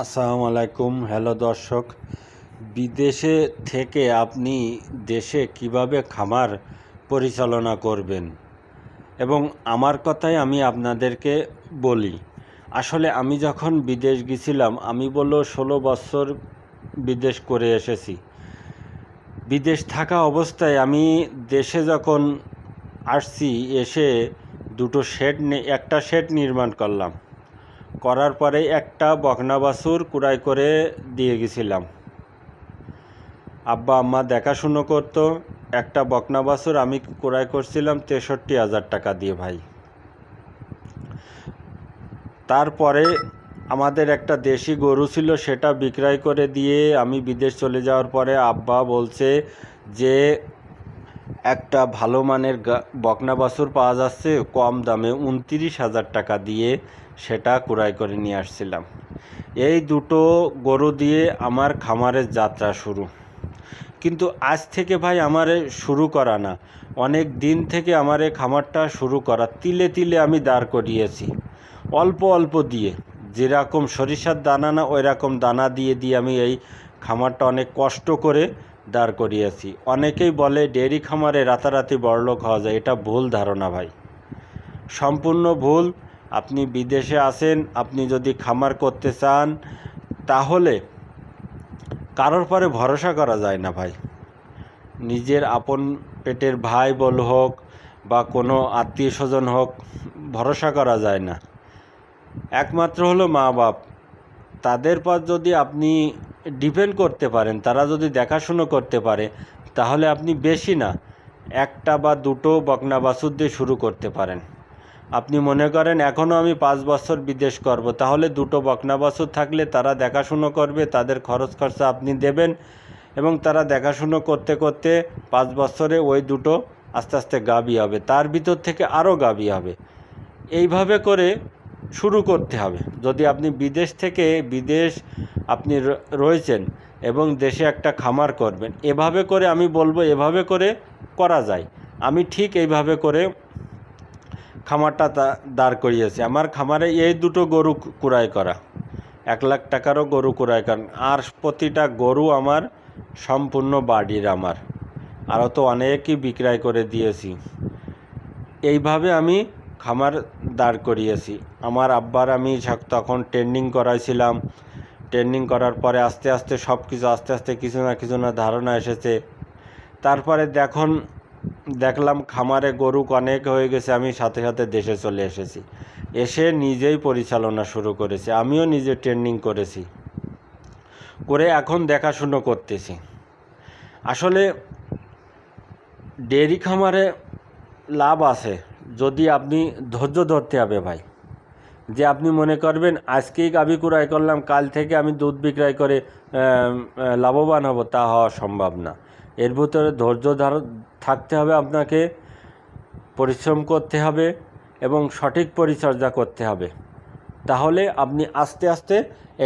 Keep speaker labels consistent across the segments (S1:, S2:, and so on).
S1: আসসালামু আলাইকুম। হ্যালো দর্শক, বিদেশে থেকে আপনি দেশে কীভাবে খামার পরিচালনা করবেন? এবং আমার কথাই আমি আপনাদেরকে বলি, আসলে আমি যখন বিদেশ গেছিলাম, আমি বলল ষোলো বছর বিদেশ করে এসেছি। বিদেশ থাকা অবস্থায় আমি দেশে যখন আসছি, এসে দুটো শেড একটা শেড নির্মাণ করলাম। করার পরে একটা বকনা বাছুর কুড়াই করে দিয়ে গেছিলাম। আব্বা, আম্মা দেখাশুনো করতো। একটা বকনা বাছুর আমি কুড়াই করছিলাম তেষট্টি হাজার টাকা দিয়ে ভাই। তারপরে আমাদের একটা দেশি গরু ছিল, সেটা বিক্রয় করে দিয়ে আমি বিদেশ চলে যাওয়ার পরে আব্বা বলছে যে একটা ভালো মানের বকনা বাছুর পাওয়া যাচ্ছে, কম দামে উনত্রিশ হাজার টাকা দিয়ে সেটা কুড়াই করে নিয়ে আসছিলাম। এই দুটো গরু দিয়ে আমার খামারের যাত্রা শুরু। কিন্তু আজ থেকে ভাই আমার শুরু করা না। অনেক দিন থেকে আমার এই খামারটা শুরু করা তিলে তিলে আমি দাঁড় করিয়েছি। অল্প অল্প দিয়ে, যেরকম সরিষার দানা না ওই রকম দানা দিয়ে দিয়ে আমি এই খামারটা অনেক কষ্ট করে দাঁড় করিয়েছি অনেকেই বলে, ডেয়ারি খামারে রাতারাতি বড়লোক হওয়া যায়। এটা ভুল ধারণা ভাই। সম্পূর্ণ ভুল। আপনি বিদেশে আসেন, আপনি যদি খামার করতে চান, তাহলে কারোর পরে ভরসা করা যায় না ভাই। নিজের আপন পেটের ভাই বল হোক বা কোনো আত্মীয় স্বজন হোক, ভরসা করা যায় না। একমাত্র হলো মা বাপ তাদের পর যদি আপনি ডিপেন্ড করতে পারেন, তারা যদি দেখাশুনো করতে পারে, তাহলে আপনি বেশি না, একটা বা দুটো বকনা বাছুর দিয়ে শুরু করতে পারেন। আপনি মনে করেন এখনও আমি পাঁচ বছর বিদেশ করব, তাহলে দুটো বকনা বাছুর থাকলে তারা দেখাশুনো করবে, তাদের খরচ খরচা আপনি দেবেন এবং তারা দেখাশুনো করতে করতে পাঁচ বছরে ওই দুটো আস্তে আস্তে গাবি হবে, তার ভিতর থেকে আরও গাবি হবে। এইভাবে করে শুরু করতে হবে। যদি আপনি বিদেশ থেকে বিদেশ আপনি রয়েছেন এবং দেশে একটা খামার করবেন, এভাবে করে আমি বলব এভাবে করে করা যায়। আমি ঠিক এইভাবে করে খামারটা দাঁড় করিয়েছি। আমার খামারে এই দুটো গরু কুড়াই করা। এক লাখ টাকারও গরু কুড়াই করেন আর প্রতিটা গরু আমার সম্পূর্ণ বাড়ির আমার। আরও তো অনেকই বিক্রয় করে দিয়েছি। এইভাবে আমি খামার দাঁড় করিয়েছি। আমার আব্বার আমি তখন ট্রেন্ডিং করাইছিলাম। ট্রেন্ডিং করার পরে আস্তে আস্তে সব কিছু আস্তে আস্তে কিছু না কিছু না ধারণা এসেছে। তারপরে দেখুন, দেখলাম খামারে গরু অনেক হয়ে গেছে, আমি সাথে সাথে দেশে চলে এসেছি। এসে নিজেই পরিচালনা শুরু করেছি, আমিও নিজে ট্রেন্ডিং করেছি। করে এখন দেখাশুনো করতেছি। আসলে, ডেয়ারি খামারে লাভ আছে। যদি আপনি ধৈর্য ধরতে হবে ভাই। যে আপনি মনে করবেন, আজকেই গাভী ক্রয় করলাম, কাল থেকে আমি দুধ বিক্রয় করে লাভবান হব, তা হওয়া সম্ভব না। এর ভিতরে ধৈর্য ধার, থাকতে হবে আপনাকে, পরিশ্রম করতে হবে এবং সঠিক পরিচর্যা করতে হবে। তাহলে আপনি আস্তে আস্তে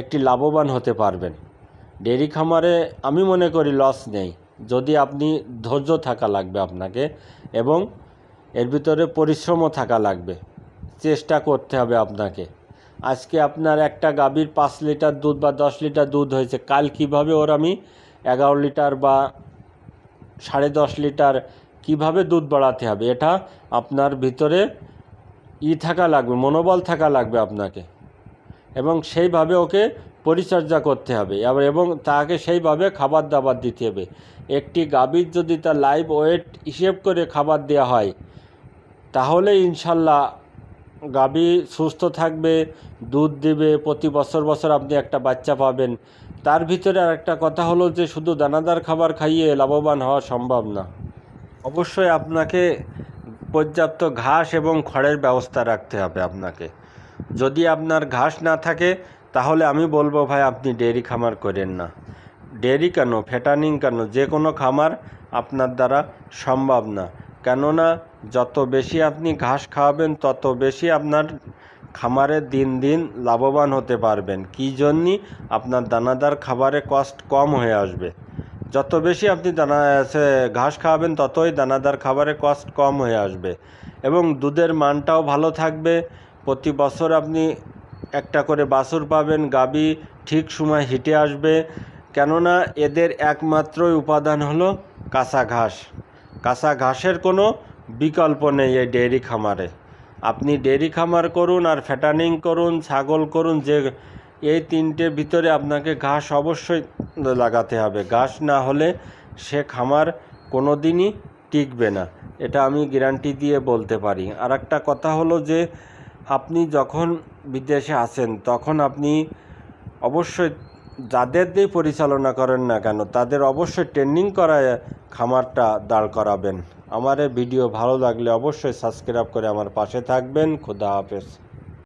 S1: একটি লাভবান হতে পারবেন। ডেরি খামারে আমি মনে করি লস নেই। যদি আপনি ধৈর্য থাকা লাগবে আপনাকে এবং এর ভিতরে পরিশ্রমও থাকা লাগবে। চেষ্টা করতে হবে আপনাকে। আজকে আপনার একটা গাভীর পাঁচ লিটার দুধ বা দশ লিটার দুধ হয়েছে। কাল কীভাবে ওর আমি এগারো লিটার বা সাড়ে দশ লিটার কীভাবে দুধ বাড়াতে হবে, এটা আপনার ভিতরে ই থাকা লাগবে, মনোবল থাকা লাগবে আপনাকে। এবং সেইভাবে ওকে পরিচর্যা করতে হবে। আবার এবং তাকে সেইভাবে খাবার দাবার দিতে হবে। একটি গাভীর যদি তার লাইভ ওয়েট হিসেব করে খাবার দেওয়া হয় তাহলে ইনশাল্লাহ গাভী সুস্থ থাকবে, দুধ দেবে, প্রতি বছর বছর আপনি একটা বাচ্চা পাবেন। তার ভিতরে আর একটা কথা হলো যে, শুধু দানাদার খাবার খাইয়ে লাভবান হওয়া সম্ভব না। অবশ্যই আপনাকে পর্যাপ্ত ঘাস এবং খড়ের ব্যবস্থা রাখতে হবে আপনাকে। যদি আপনার ঘাস না থাকে, তাহলে আমি বলব ভাই, আপনি ডেয়ারি খামার করেন না। ডেয়ারি কেন ফেটানিং কেন, যে কোনো খামার আপনার দ্বারা সম্ভব না। কেননা, যত বেশি আপনি ঘাস খাওয়াবেন, তত বেশি আপনার খামারে দিন দিন লাভবান হতে পারবেন। কী জন্যে? আপনার দানাদার খাবারে কষ্ট কম হয়ে আসবে। যত বেশি আপনি দানা ঘাস খাওয়াবেন, ততই দানাদার খাবারে কষ্ট কম হয়ে আসবে। এবং দুধের মানটাও ভালো থাকবে। প্রতি বছর আপনি একটা করে বাছুর পাবেন, গাবি ঠিক সময় হিটে আসবে। কেননা, এদের একমাত্রই উপাদান হলো কাঁচা ঘাস। কাঁচা ঘাসের কোনো বিকল্প নেই এই ডেয়ারি খামারে। আপনি ডেয়ারি খামার করুন আর ফ্যাটানিং করুন, ছাগল করুন, যে এই তিনটের ভিতরে আপনাকে ঘাস অবশ্যই লাগাতে হবে। ঘাস না হলে সে খামার কোনো দিনই টিকবে না। এটা আমি গ্যারান্টি দিয়ে বলতে পারি। আর একটা কথা হলো যে, আপনি যখন বিদেশে আসেন তখন আপনি অবশ্যই যাদের দিয়ে পরিচালনা করেন না কেন, তাদের অবশ্যই ট্রেনিং করায় খামারটা দাঁড় করাবেন। আমার ভিডিও ভালো লাগলে অবশ্যই সাবস্ক্রাইব করে আমার পাশে থাকবেন। খুদা হাফেজ।